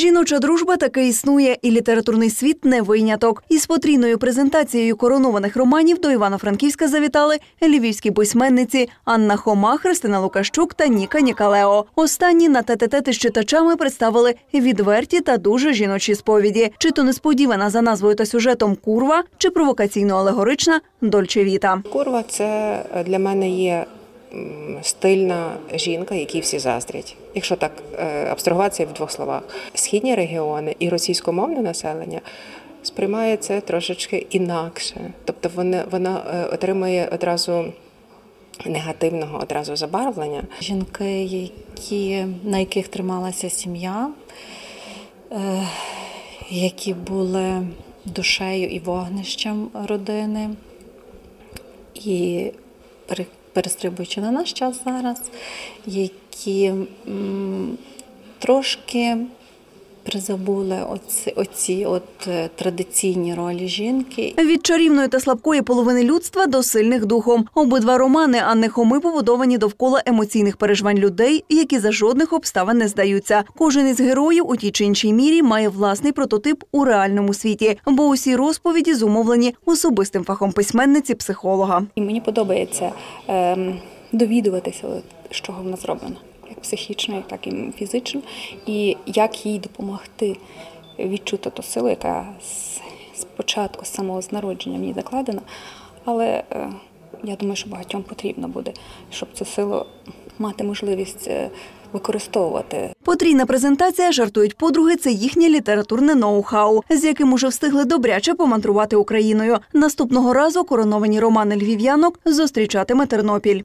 Жіноча дружба таки існує, і літературний світ не виняток. Із потрійною презентацією коронованих романів до Івано-Франківська завітали львівські письменниці Анна Хома, Христина Лукащук та Ніка Нікалео. Останні на тет-тет із читачами представили відверті та дуже жіночі сповіді. Чи то несподівана за назвою та сюжетом курва, чи провокаційно-алегорична Дольче Віта. Курва це для мене є стильна жінка, якій всі заздрять. Якщо так е, абстрагуватися в двох словах, східні регіони і російськомовне населення сприймає це трошечки інакше. Тобто вона, вона е, отримує одразу негативного одразу забарвлення. Жінки, які, на яких трималася сім'я, е, які були душею і вогнищем родини, і перестрибуючи на наш час зараз, які трошки призабули оці, оці от е, традиційні ролі жінки Від чарівної та слабкої половини людства до сильних духом. Обидва романи Анни Хоми побудовані довкола емоційних переживань людей, які за жодних обставин не здаються. Кожен із героїв у тій чи іншій мірі має власний прототип у реальному світі, бо усі розповіді зумовлені особистим фахом письменниці психолога. І мені подобається ем, довідуватися, чого вона зроблена, як психічно, так і фізично, і як їй допомогти відчути ту силу, яка спочатку, з самого народження ній закладена. Але е, я думаю, що багатьом потрібно буде, щоб цю силу мати можливість е, використовувати. Потрійна презентація жартують подруги. Це їхнє літературне ноу-хау, з яким уже встигли добряче помандрувати Україною. Наступного разу короновані романи львів'янок зустрічатиме Тернопіль.